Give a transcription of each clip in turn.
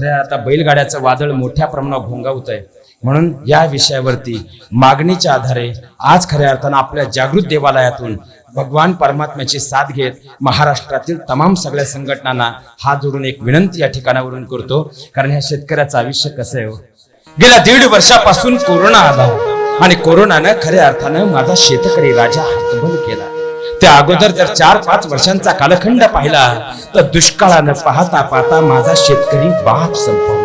खऱ्या आता बैलगाड्याचं वादळ मोठ्या प्रमाणावर घोंगावत आहे. म्हणून या विषयावरती मागणीच्या आधारे आज खऱ्या अर्थानं आपल्या जागृत देवालयातून भगवान परमात्म्याची साथ घेत महाराष्ट्रातील तमाम सगळ्या संघटनांना हात जोडून एक विनंती या ठिकाणावरून करतो. कारण ह्या शेतकऱ्याचं आयुष्य कसं आहे हो? गेल्या दीड वर्षापासून कोरोना आला आणि कोरोनानं खऱ्या अर्थानं माझा शेतकरी राजा हतबल केला. त्या अगोदर जर चार पाच वर्षांचा कालखंड पाहिला तर दुष्काळानं पाहता पाहता माझा शेतकरी बाप संपवला.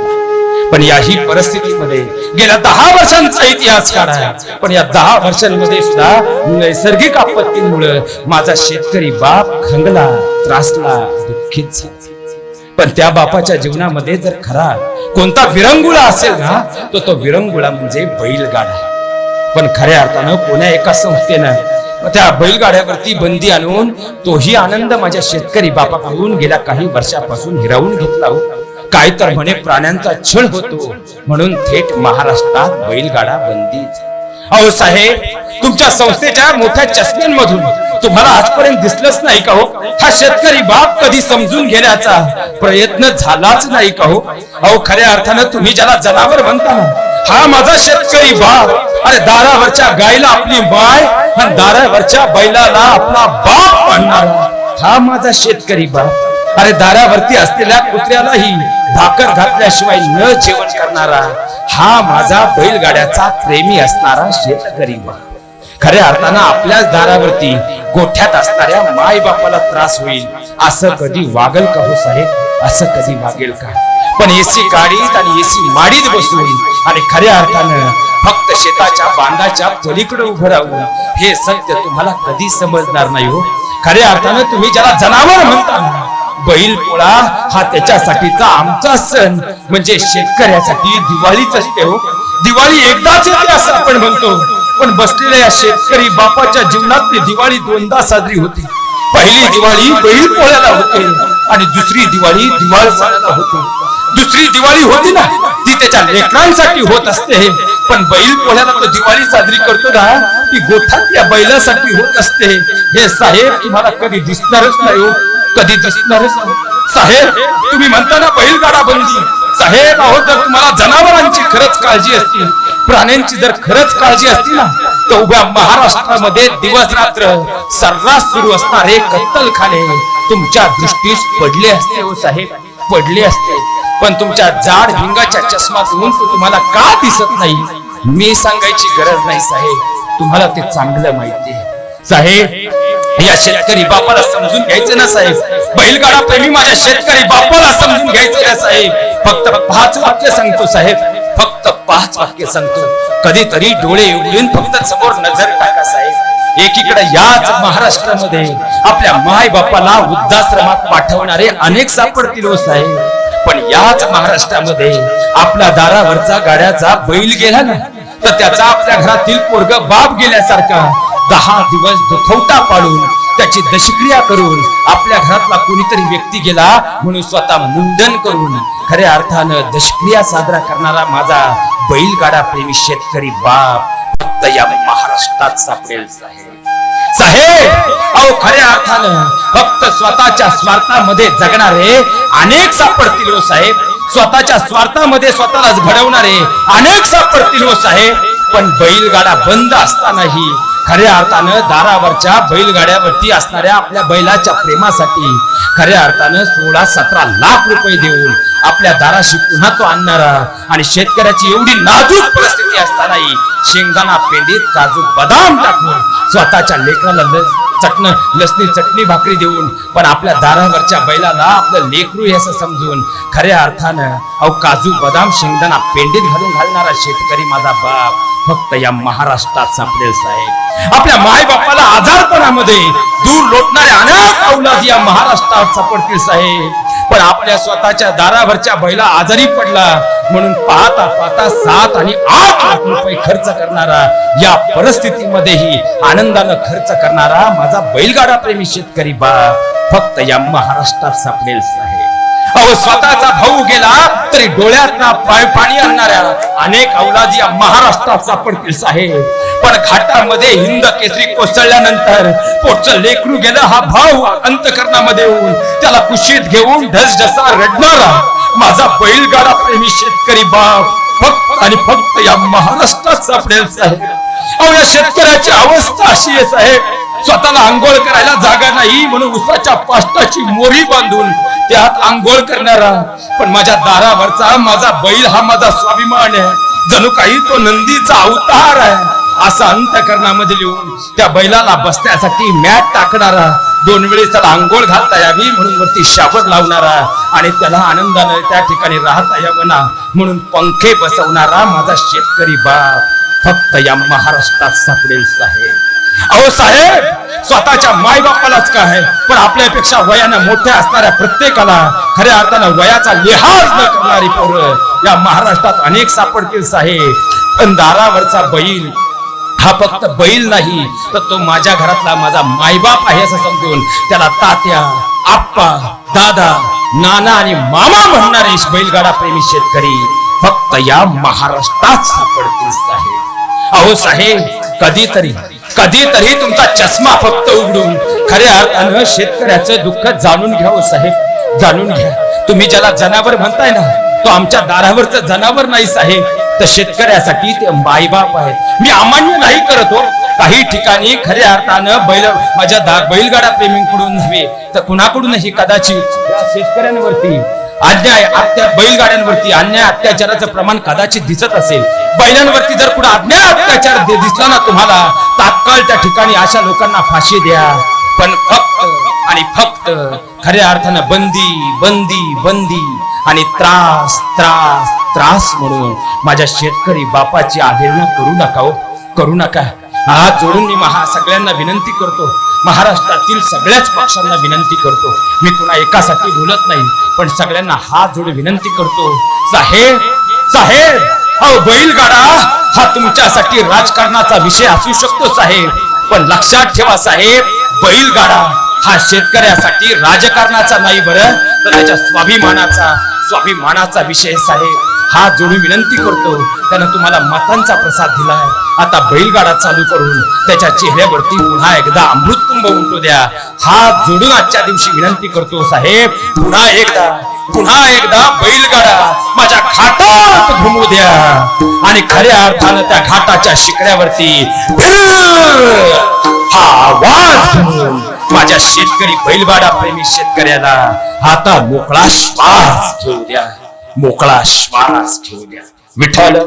पण याही परिस्थितीमध्ये गेल्या दहा वर्षांचा इतिहास काढा. पण या दहा वर्षांमध्ये सुद्धा नैसर्गिक आपत्तीमुळे माझा शेतकरी बाप खंगला त्रासला दुःखीत पण त्या बापाच्या जीवनामध्ये जर खरा कोणता विरंगुळा असेल ना तर तो विरंगुळा म्हणजे बैलगाडा. पण खऱ्या अर्थानं कोण्या एका संस्थेनं त्या बैलगाड्यावरती बंदी आणून तोही आनंद माझ्या शेतकरी बापाकडून गेल्या काही वर्षापासून हिरावून घेतला हो. काय तर म्हणे प्राण्यांचा छळ होतो. म्हणून थेट महाराष्ट्रात बैलगाडा बंदी अहो साहेब तुमच्या संस्थेच्या मोठ्या चष्म्यांमधून तुम्हाला आजपर्यंत दिसलंच नाही का हो? हा शेतकरी बाप कधी समजून घेण्याचा प्रयत्न झालाच नाही का हो? अहो खऱ्या अर्थानं तुम्ही ज्याला जनावर म्हणता ना हा माझा शेतकरी बाप. अरे दारावरच्या गायला आपली माय आणि दारावरच्या बैलाला आपला बाप म्हणणारा. हा माझा शेतकरी बाप. अरे दारावरती असलेल्या कुत्र्यालाही भाकर घातल्याशिवाय न जेवण करणारा हा माझा बैलगाड्याचा प्रेमी असणारा शेतकरी बाप. खऱ्या अर्थानं आपल्याच दारावरती गोठ्यात असणाऱ्या माय बापाला त्रास होईल असं कधी वागल का हो साहेब? असं कधी वागेल का? पण एसी गाडीत आणि एसी माडीत बसून आणि खऱ्या अर्थानं फक्त शेताच्या बांधाच्या पलीकडे उभं राहून हे सत्य तुम्हाला कधी समजणार नाही हो. खऱ्या अर्थानं तुम्ही ज्याला जनावर म्हणता बैल पोळा हा त्याच्यासाठीचा आमचा सण. म्हणजे शेतकऱ्यासाठी दिवाळीच असते हो. दिवाळी एकदाच येते असं आपण म्हणतो. पण बसलेल्या या शेतकरी बापाच्या जीवनात दिवाळी दोनदा साजरी होते. पहिली दिवाळी बैल पोळ्याला होते आणि दुसरी दिवाळी दिवाळ होते. दुसरी दिवाळी होती ना ती त्याच्या लेकरांसाठी होत असते पण बैल पोळ्याला तो दिवाळी साजरी करतो ना ती गोठ्यात या बैलासाठी होत असते. हे साहेब तुम्हाला कधी दिसणारच नाही हो कधी दिसणारच साहेब तुम्ही म्हणता ना बैलगाडा बंदी साहेब अहो जर तुम्हाला जनावरांची खरंच काळजी असती. प्राण्यांची जर खरंच काळजी असती ना तर उभ्या महाराष्ट्रामध्ये दिवस रात्र सर्रास सुरू असणारे कत्तलखाने तुमच्या दृष्टीस पडले असते हो साहेब. पडले असते. पण तुमच्या जाड भिंगाच्या चष्मातून तो तुम्हाला का दिसत नाही? मी सांगायची गरज नाही साहेब. तुम्हाला ते चांगलं माहिती आहे. साहेब या शेतकरी बापाला समजून घ्यायचं ना साहेब. बैलगाडा प्रेमी माझ्या शेतकरी बापाला समजून घ्यायचं ना साहेब. फक्त पाच वाक्य सांगतो साहेब. फक्त पाच वाक्य सांगतो. कधीतरी डोळे उघडून फक्त समोर नजर टाका साहेब. एकीकडे याच महाराष्ट्रामध्ये आपल्या माय बापाला वृद्धाश्रमात पाठवणारे अनेक सापडतील हो, साहेब. पण याच महाराष्ट्रामध्ये आपल्या दारावरचा गाड्याचा बैल गेला ना तर त्याचा आपल्या घरातील पोरग बाप गेल्यासारखा दहा दिवस दुखवटा पाडून त्याची दशक्रिया करून आपल्या घरातला कोणीतरी व्यक्ती गेला म्हणून स्वतः मुंडन करून खऱ्या अर्थानं दशक्रिया साजरा करणारा माझा बैलगाडा प्रेमी शेतकरी बाप फक्त या महाराष्ट्रात सापडेल साहेब. साहेब! अहो खऱ्या अर्थानं फक्त स्वतःच्या स्वार्थामध्ये जगणारे अनेक सापडतील हो साहेब. स्वतःच्या स्वार्थामध्ये स्वतःलाच घडवणारे अनेक सापडतील हो साहेब. पण बैलगाडा बंद असतानाही खऱ्या अर्थानं दारावरच्या बैलगाड्यावरती असणाऱ्या आपल्या बैलाच्या प्रेमासाठी खऱ्या अर्थानं सोळा सतरा लाख रुपये देऊन आपल्या दाराशी पुन्हा तो आणणारा आणि शेतकऱ्याची एवढी नाजूक परिस्थिती असतानाही शेंगदाणा पेंडीत काजू बदाम टाकून स्वतःच्या लेकराला चटण लसणी चटणी भाकरी देऊन पण आपल्या दारावरच्या बैलाला आपलं लेकरू हे असं समजून खऱ्या अर्थानं अहो काजू बदाम शेंगदाणा पेंडीत घालून घालणारा शेतकरी माझा बाप फक्त या महाराष्ट्रात सापडेल साहेब. आपल्या मायबापाला आजारपणामध्ये दूर लोटणारे अनेक औलाद या महाराष्ट्रात सापडतील साहेब. पण आपल्या स्वतःच्या दारावरच्या बैला आजारी पडला. म्हणून पाहता पाहता सात आणि आठ लाख रुपये खर्च करणारा या परिस्थितीमध्येही आनंदानं खर्च करणारा माझा बैलगाडा प्रेमी शेतकरी बाप फक्त या महाराष्ट्रात सापडेल साहेब. अहो स्वतःचा भाऊ गेला तरी डोळ्यात ना पाय पाणी आणणाऱ्या अनेक अवलादी महाराष्ट्रात सापडतील साहेब पण घाटामध्ये हिंद केसरी कोसळल्यानंतर पोटचं लेकरू गेलं हा भाऊ अंतकरणामध्ये येऊन त्याला कुशीत घेऊन ढसढसा रडणारा माझा बैलगाडा प्रेमी शेतकरी बाप फक्त आणि फक्त या महाराष्ट्रात सापडेल साहेब. अहो या शेतकऱ्याची अवस्था अशी आहे साहेब. स्वतःला आंघोळ करायला जागा नाही म्हणून उसाच्या पाष्टाची मोरी बांधून त्यात आंघोळ करणारा पण माझ्या दारावरचा माझा बैल हा माझा स्वाभिमान आहे. जणू काही तो नंदीचा अवतार आहे. असा अंतकरणामध्ये लिहून त्या बैलाला बसण्यासाठी मॅट टाकणारा दोन वेळेस त्याला आंघोळ घालता यावी म्हणून वरती शावर लावणारा आणि त्याला आनंदाने त्या ठिकाणी राहता यावं ना म्हणून पंखे बसवणारा माझा शेतकरी बाप फक्त या महाराष्ट्रात सापडेल साहेब. अहो साहेब स्वतःच्या माय बापालाच काय पण आपल्यापेक्षा वयानं मोठ्या असणाऱ्या प्रत्येकाला खऱ्या अर्थानं वयाचा लिहाज न करणारी पोरं या महाराष्ट्रात अनेक सापडतील साहेब. पण दारावरचा बैल हा फक्त बैल नाही तर तो माझ्या घरातला माझा मायबाप आहे असं समजून त्याला तात्या आप्पा दादा नाना आणि मामा म्हणणारे बैलगाडा प्रेमी शेतकरी फक्त या महाराष्ट्रात सापडतील साहेब. अहो साहेब कधीतरी कधीतरी तुमचा चष्मा फक्त उघडून. खऱ्या अर्थानं शेतकऱ्याचं दुःख जाणून घ्यावं साहेब. जाणून घ्या. तुम्ही ज्याला जनावर म्हणताय ना तो आमच्या दारावरचं जनावर नाही साहेब. तर शेतकऱ्यासाठी ते मायबाप आहेत. मी अमान्य नाही करत हो. काही ठिकाणी खऱ्या अर्थानं बैल माझ्या दा बैलगाडा प्रेमींकडून नव्हे तर कुणाकडूनही कदाचित. शेतकऱ्यांवरती अन्याय अत्या बैलगाड्यांवरती अन्याय अत्याचाराचं प्रमाण कदाचित दिसत असेल. बैलांवरती जर कुठं अन्याय अत्याचार दिसला ना तुम्हाला तात्काळ त्या ठिकाणी अशा लोकांना फाशी द्या. पण फक्त आणि फक्त खऱ्या अर्थानं बंदी बंदी बंदी आणि त्रास त्रास त्रास म्हणून माझ्या शेतकरी बापाची अवहेलना करू नका हो. करू नका. हा जोडून मी महा सगळ्यांना विनंती करतो. महाराष्ट्रातील सगळ्याच पक्षांना विनंती करतो. मी कुणा एकासाठी बोलत नाही पण सगळ्यांना हात जोडून विनंती करतो. साहेब साहेब! अहो बैलगाडा हा तुमच्यासाठी राजकारणाचा विषय असू शकतो साहेब. पण लक्षात ठेवा साहेब बैलगाडा हा शेतकऱ्यासाठी राजकारणाचा नाही बरं तर त्याच्या स्वाभिमानाचा स्वाभिमानाचा विषय साहेब. हा जोडून विनंती करतो त्यानं तुम्हाला मतांचा प्रसाद दिलाय. आता बैलगाडा चालू करून त्याच्या चेहऱ्यावरती पुन्हा एकदा अमृतकुंभ उमटू द्या. हा जोडून आजच्या दिवशी विनंती करतो साहेब पुन्हा एकदा पुन्हा एकदा बैलगाडा. माझ्या खाटात घुमू द्या. आणि खऱ्या अर्थानं त्या घाटाच्या शिकड्यावरती भीर हा आवाज माझ्या शेतकरी बैलगाडा प्रेमी शेतकऱ्याला आता मोकळा श्वास घेऊ द्या. मोकळा श्वास घेऊ द्या. विठ्ठल.